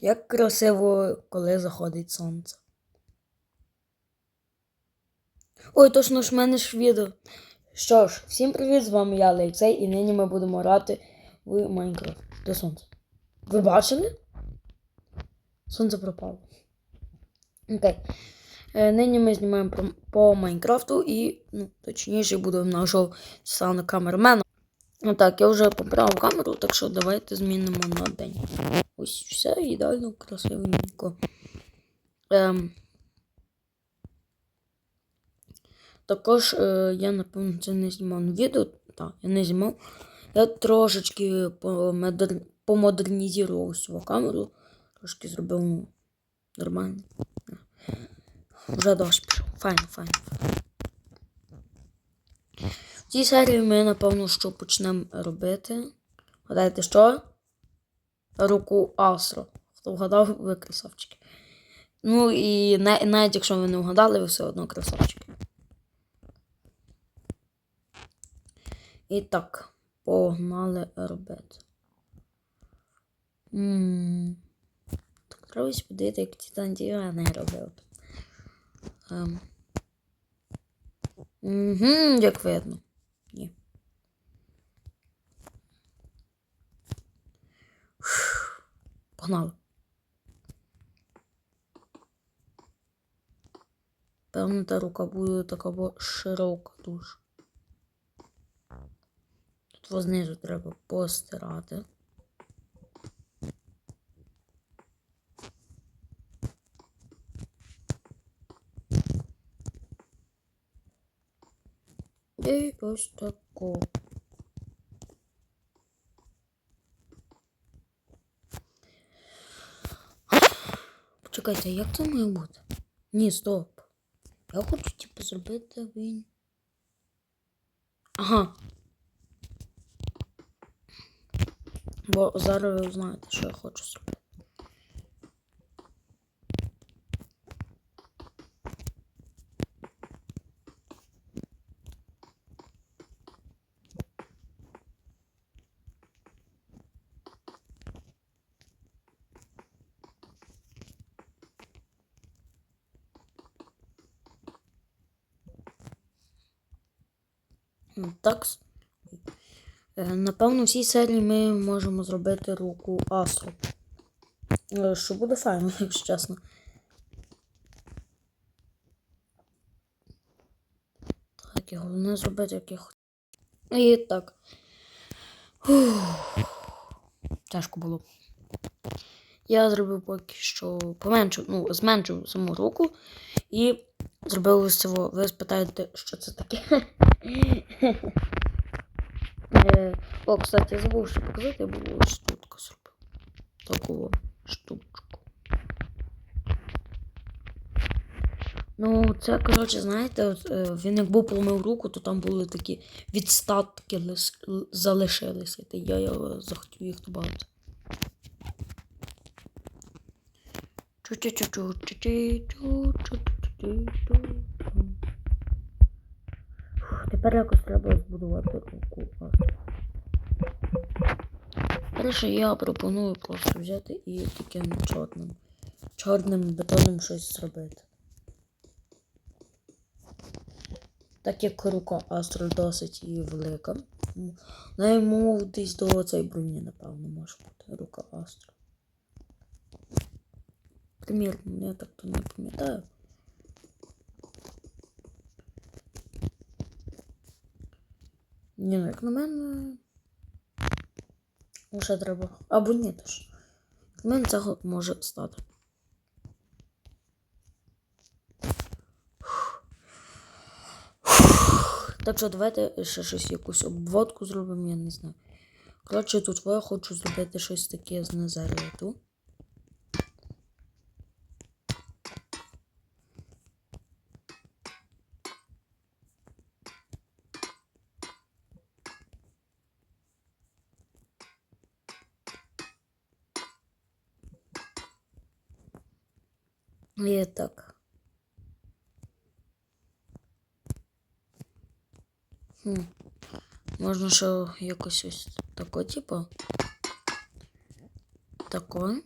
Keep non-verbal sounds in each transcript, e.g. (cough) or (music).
Як красиво, коли заходить сонце. Ой, точно ж в мене ж відео. Що ж, всім привіт, з вами я, Лейцей, і нині ми будемо грати в Майнкрафт. Де сонце? Ви бачили? Сонце пропало. Окей. Е, нині ми знімаємо по Майнкрафту і, ну, точніше, буде нашого саме камермена. Ну так, я вже поправив камеру, так що давайте змінимо на день. Ось все ідеально, красивенько. Ем. Також е, я, напевно, це не знімав відео. Так, я не знімав. Я трошечки помодер... помодернізував свою камеру. Трошки зробив нормально. Вже дощ пішов. Файно, файно. Цій серії ми, напевно, що почнемо робити. Гадайте, що? Руку Астро. Хто вгадав, ви красавчики. Ну і навіть якщо ви не вгадали, ви все одно красавчики. І так, погнали робити. Так, треба подивити, як Титан не робив. Ем. Угу, як видно. Ні. Погнали. Певно, та рука буде така широка дуже. Тут вознизу треба постирати. І ось тако. Почекайте, як це має бути? Ні, стоп. Я хочу, типу, зробити він. Ага. Бо зараз ви знаєте, що я хочу зробити. Так. Е, Напевно, в цій серії ми можемо зробити руку Астру. Е, Що буде файно, (laughs) якщо чесно. Так, і головне зробити як я хочу. І так. Фух. Тяжко було. Я зробив поки що поменшив, ну, зменшив саму руку і зробив ось цього. Ви спитаєте, що це таке? Е, О, кстати, я забув ще показати, я був ось тут зробив. Таку штучку. Ну, це, коротше, знаєте, от, е, він як був помив руку, то там були такі відстатки лис- залишилися. Я його захотів їх добавити. Тепер якось треба збудувати руку. Перше я пропоную просто взяти і таким чорним, чорним бетоном щось зробити. Так як рука Астро досить і велика. йому десь до цієї броні, напевно, може бути рука Астро. Примірно, я так то не пам'ятаю. Ні, ну як на мене. Лише треба. Або ні теж. Як на мене цього може стати. Так що давайте ще щось якусь обводку зробимо, я не знаю. Коротше, тут я хочу зробити щось таке з незаряту. І так. Хм. Можна ще якось ось тако, типу. Тако.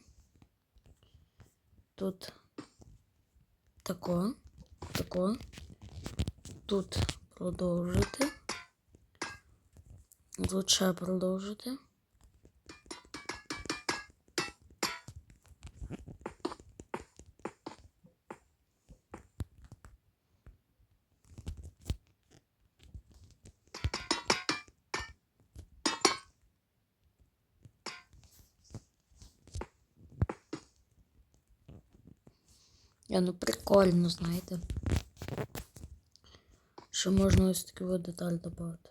тут тако, тако. Тут продовжити. Тут продовжити. Я, ну прикольно, знаєте. Що можна ось таку деталь додати.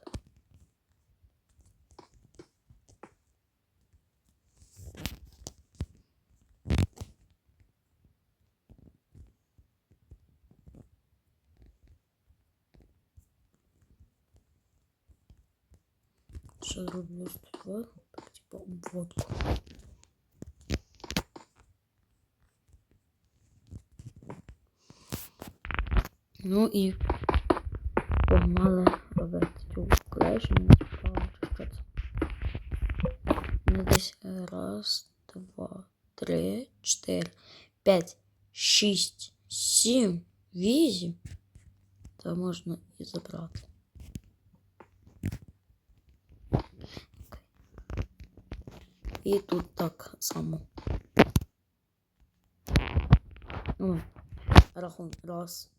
Ще зроблю тут так, типу обводку. Ну і погнали робити цю клешу, мені цікаво, чи що це. Ну, десь раз, два, три, чотири, п'ять, шість, сім, вісім. Та можна і забрати. Окей. І тут так само. Ну, рахунок. Раз,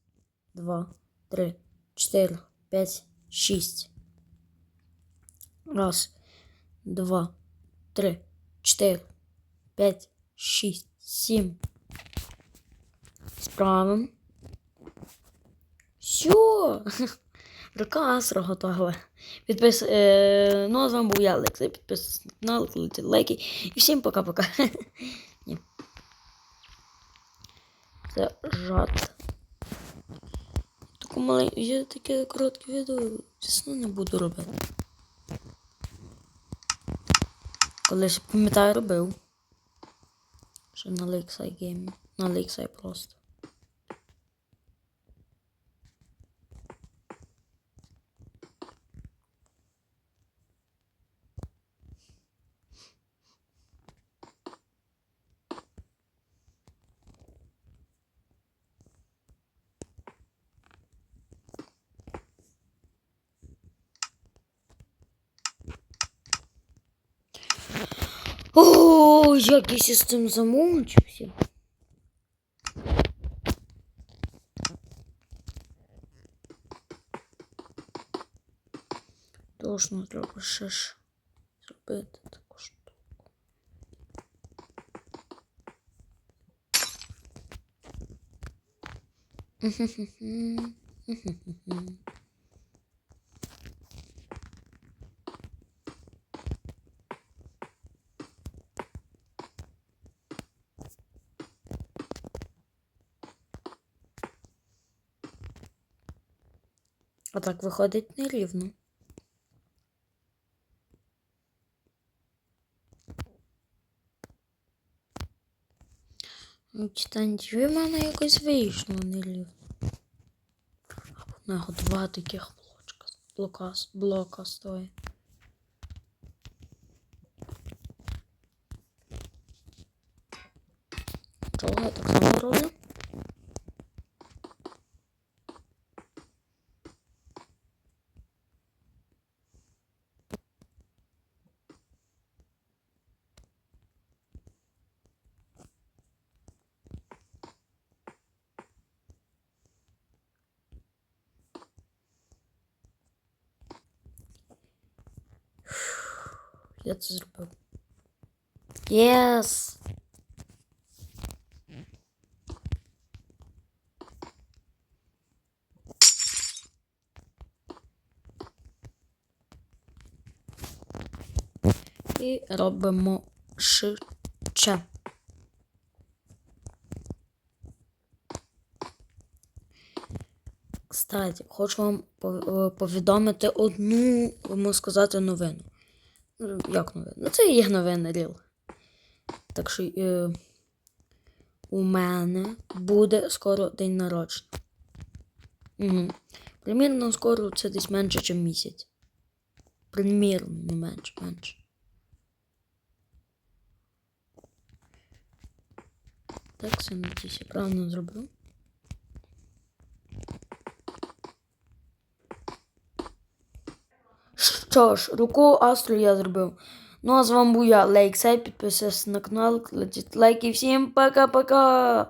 два, три, чотири, п'ять, шість. Раз, два, три, чотири, п'ять, шість, сім. Справимо. Все. (laughs) Рука Астра готова. Підпис... Е... Ну, а з вами був я, Олексій. Підписуйтесь на канал, кладіть лайки. І всім пока-пока. (laughs) Ні. Таку маленьку, я таке коротке відео, чесно, не буду робити. Колись пам'ятаю, робив. Що на Lakeside Game. На Lakeside просто. О, я з цим замучився. Точно треба ще ж штуку. А так виходить нерівно. Читання в мене якось вийшло нерівно. А в нього два таких блочка, блока, блока стоїть. Чого я так само роблю? Я це зробив. Єс! І робимо ще. Кстати, хочу вам повідомити одну, можна сказати, новину. Як новина? Ну, це і є новина Ріл. Так що е, у мене буде скоро день народження. Угу. Примірно скоро це десь менше, ніж місяць. Примірно, не менше, менше. Так, все надіюся, правильно зробив. Що ж, руку Астру я зробив. Ну а з вами був я, Лейксай, підписуйтесь на канал, кладіть лайки. Всім пока-пока!